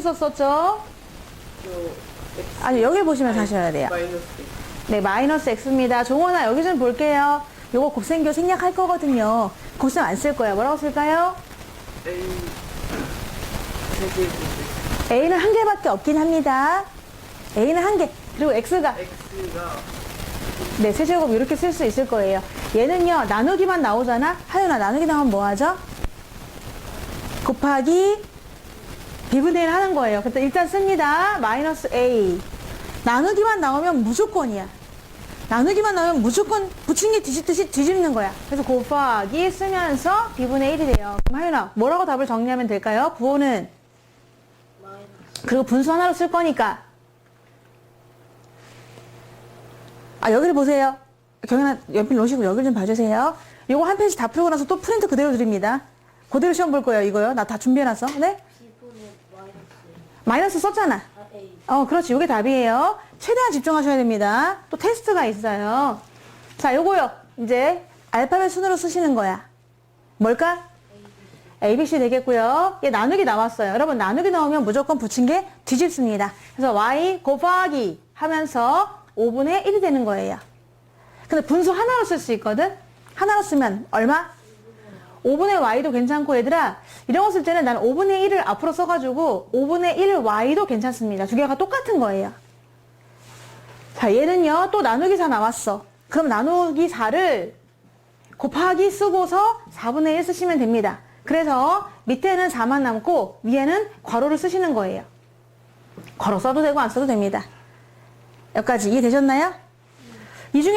저 X 아니, 여기 보시면 하셔야 돼요. 네, 마이너스 x입니다. 종원아, 여기 좀 볼게요. 요거 곱셈교 생략할 거거든요. 곱셈 안 쓸 거예요. 뭐라고 쓸까요? A는 한 개밖에 없긴 합니다. a는 한 개. 그리고 x가 네, 세제곱 이렇게 쓸 수 있을 거예요. 얘는요, 나누기만 나오잖아? 하연아, 나누기 나오면 뭐 하죠? 곱하기 1 하는 거예요. 그래서 일단 씁니다. 마이너스 a. 나누기만 나오면 무조건이야. 나누기만 나오면 무조건 게 뒤집듯이 뒤집는 거야. 그래서 곱하기 쓰면서 b분의 1이 돼요. 그럼 하연아, 뭐라고 답을 정리하면 될까요? 구호는? 그리고 분수 하나로 쓸 거니까. 아, 여기를 보세요. 경연아, 연필 놓으시고 여기를 좀 봐주세요. 요거 한 페이지 다 풀고 나서 또 프린트 그대로 드립니다. 그대로 시험 볼 거예요, 이거요. 나 다 준비해놨어. 네? 마이너스 썼잖아. 아 어, 그렇지. 요게 답이에요. 최대한 집중하셔야 됩니다. 또 테스트가 있어요. 자, 요거요. 이제 알파벳 순으로 쓰시는 거야. 뭘까? ABC 되겠고요. 얘 나누기 나왔어요. 여러분 나누기 나오면 무조건 붙인 게 뒤집습니다. 그래서 y 곱하기 하면서 5분의 1이 되는 거예요. 근데 분수 하나로 쓸 수 있거든? 하나로 쓰면 얼마? 5분의 y도 괜찮고 얘들아 이런 거 쓸 때는 나는 5분의 1을 앞으로 써가지고 5분의 1 y도 괜찮습니다. 두 개가 똑같은 거예요. 자 얘는요 또 나누기 4 나왔어. 그럼 나누기 4를 곱하기 쓰고서 4분의 1 쓰시면 됩니다. 그래서 밑에는 4만 남고 위에는 괄호를 쓰시는 거예요. 괄호 써도 되고 안 써도 됩니다. 여기까지 이해되셨나요? 이 중에